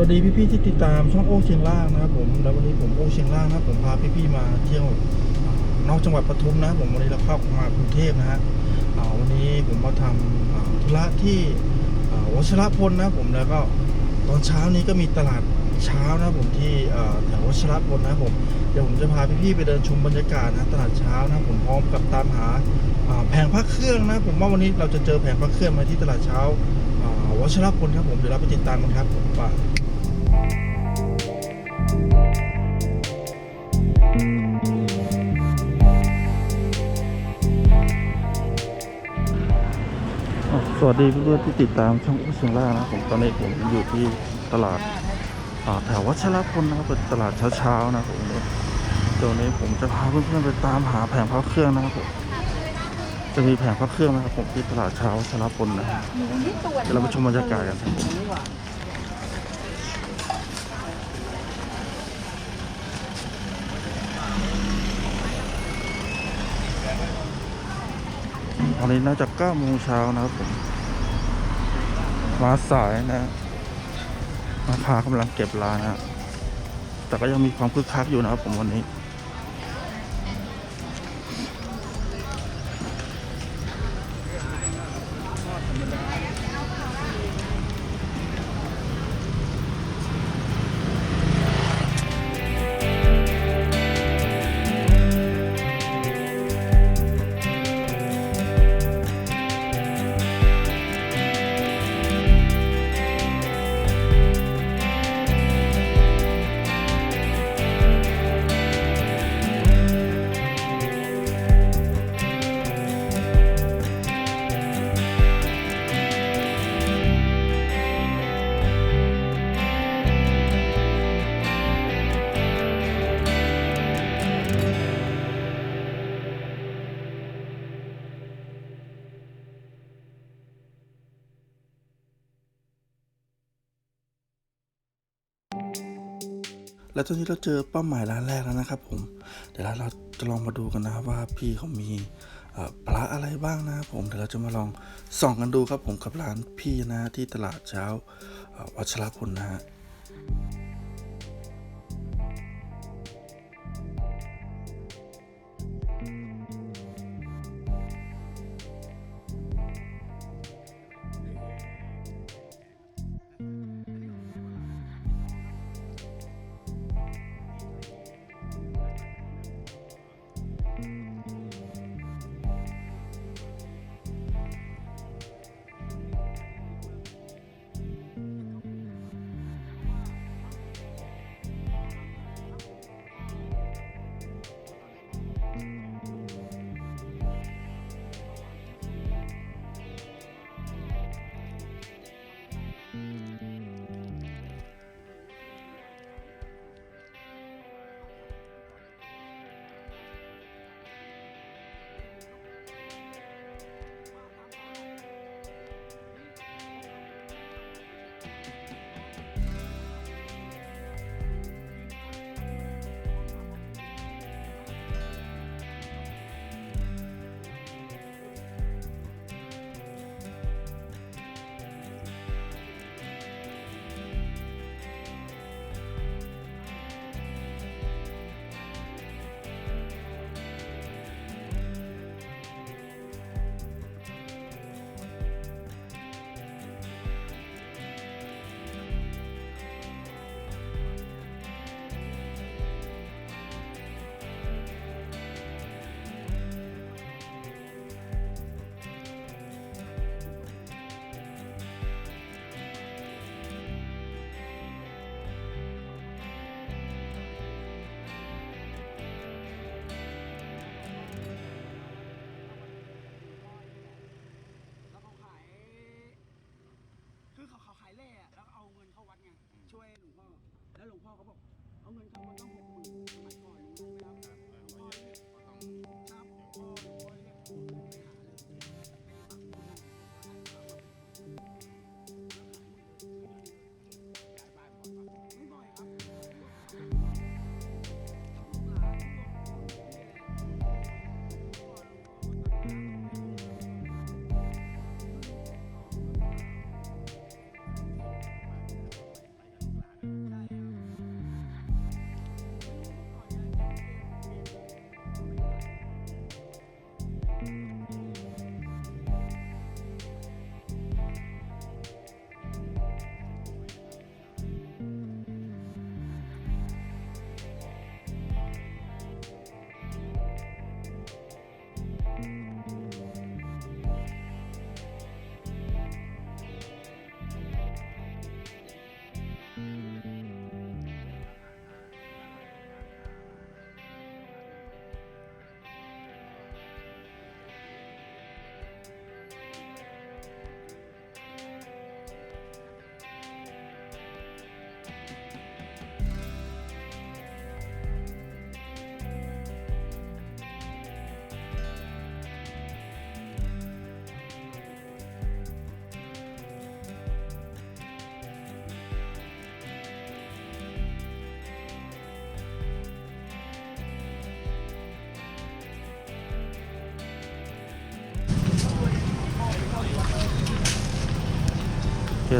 วัสดีพี่ๆที่ติดตามช่องโอ้เชียงล่างนะครับผมแล้ววันนี้ผมโอ้เชียงล่างนะผมพาพี่ๆมาเที่ยวนอกจังหวัดปทุมนะ ผมวันนี้เราเข้ามากรุงเทพนะฮะวันนี้ผมมาทำอ่าธุระที่วชรพลนะผมแล้วก็ตอนเช้านี้ก็มีตลาดเช้านะผมที่แถววชรพลนะผมเดี๋ยวผมจะพาพี่ๆไปเดินชมบรรยากาศนะตลาดเช้านะผมพร้อมกับตามหาแผงพระเครื่องนะ ผมว่าวันนี้เราจะเจอแผงพระเครื่องมาที่ตลาดเช้าวชรพลครับผมเดี๋ยวเราไปติดตามกันครับผมว่า สวัสดีเพื่อนๆที่ติดตามช่องอุ้เชียงล่านะผมตอนนี้ผมอยู่ที่ตลาดแถววัชรพลนะครับเป็นตลาดเช้าๆนะผมเดี๋ยวนี้ผมจะพาเพื่อนๆไปตามหาแผงพระเครื่องนะครับผมจะมีแผงพระเครื่องนะครับผมที่ตลาดเช้าวัชรพลนะเดี๋ยวเราไปชมบรรยากาศกันครับ อนนี้น่าจะ9โมงเช้านะครับผมมาสายนะมาพากำลังเก็บร้านนะแต่ก็ยังมีความคึกคักอยู่นะครับผมวันนี้ แล้วตอนนี้เราเจอเป้าหมายร้านแรกแล้วนะครับผมเดี๋ยวเราจะลองมาดูกันนะว่าพี่เขามีปลาอพระอะไรบ้างนะครับผมเดี๋ยวเราจะมาลองส่องกันดูครับผมกับร้านพี่นะที่ตลาดเช้าวัชรพลนะฮะ หลวงพ่อเขาบอกเอาเงินเขามาต้องหกหมื่นสมัยก่อน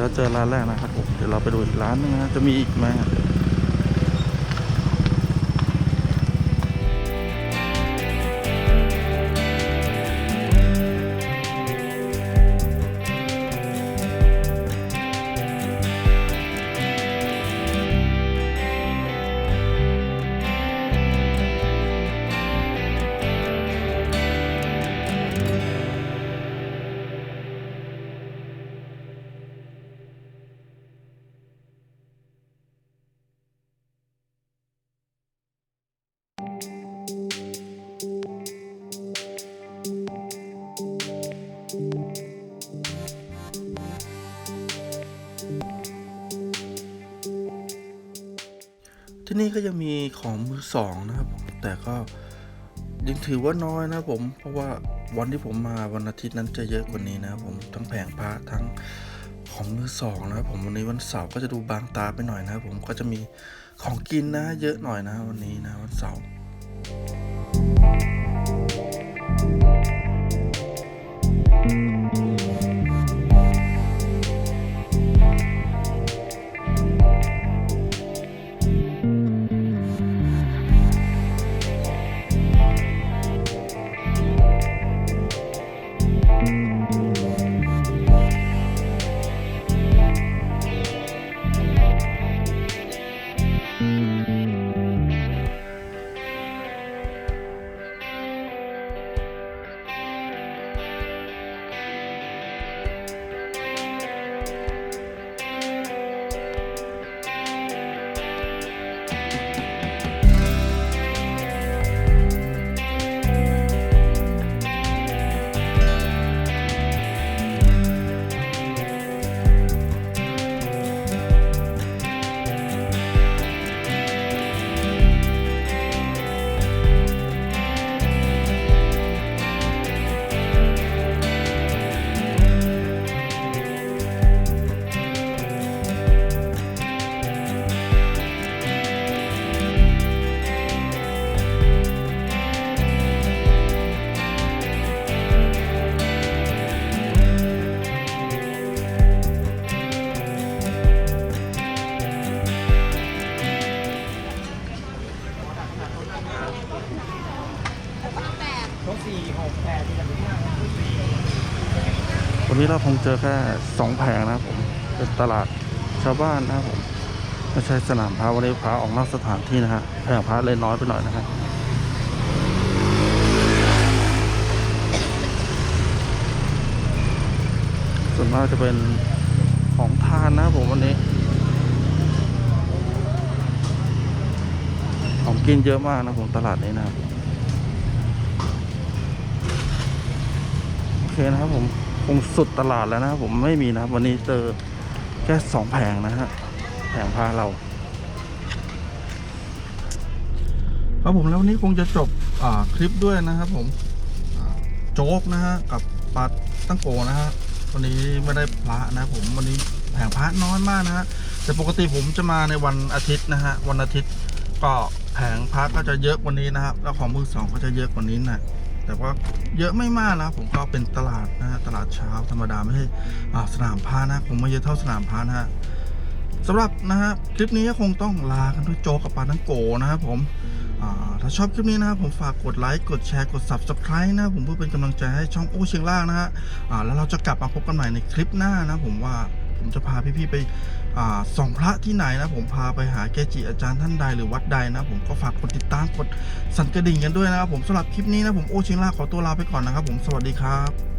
เราเจอร้านแรกนะครับผมเดี๋ยวเราไปดูอีกร้านนึงนะจะมีอีกไหม ที่นี่ก็ยังมีของมือสองนะครับแต่ก็ยังถือว่าน้อยนะผม เพราะว่าวันที่ผมมาวันอาทิตย์นั้นจะเยอะกว่านี้นะผมทั้งแผงพระทั้งของมือสองนะครับผมวันนี้วันเสาร์ก็จะดูบางตาไปหน่อยนะครับผมก็จะมีของกินนะเยอะหน่อยนะวันนี้นะวันเสาร์ คงเจอแค่สองแผงนะครับผมเป็นตลาดชาวบ้านนะครับผมไม่ใช่สนามพระวันนี้พระออกนอกสถานที่นะฮะแผงพระเลยน้อยไปหน่อยนะฮะส่วนมากจะเป็นของทานนะผมวันนี้ ของกินเยอะมากนะผมตลาดนี้นะครับ โอเคนะครับผม งสุดตลาดแล้วนะผมไม่มีนะวันนี้เจอแค่สองแผงนะฮะแผงพาเราครับผมแล้ววันนี้คงจะจบคลิปด้วยนะครับผมโจ๊กนะฮะกับปลาตั้งโกนะฮะวันนี้ไม่ได้พระนะผมวันนี้แผงพระน้อยมากนะฮะแต่ปกติผมจะมาในวันอาทิตย์นะฮะวันอาทิตย์ก็แผงพระก็จะเยอะกว่านี้นะครับแล้วของมือสองก็จะเยอะกว่านี้นะ แต่ว่าเยอะไม่มากนะผมก็เป็นตลาดนะฮะตลาดเช้าธรรมดาไม่ใช่สนามพานะผมไม่เยอะเท่าสนามพานะฮะสำหรับนะฮะคลิปนี้ก็คงต้องลากันด้วยโจกับปานังโกนะครับผมถ้าชอบคลิปนี้นะครับผมฝากกดไลค์กดแชร์กด subscribe นะผมเพื่อเป็นกำลังใจให้ช่องโอ้เชียงล่างนะฮะแล้วเราจะกลับมาพบกันใหม่ในคลิปหน้านะผมว่าผมจะพาพี่ๆไป ส่องพระที่ไหนนะผมพาไปหาเกจิอาจารย์ท่านใดหรือวัดใดนะผมก็ฝากกดติดตามกดสั่นกระดิ่งกันด้วยนะครับผมสำหรับคลิปนี้นะผมโอชิงล่าขอตัวลาไปก่อนนะครับผมสวัสดีครับ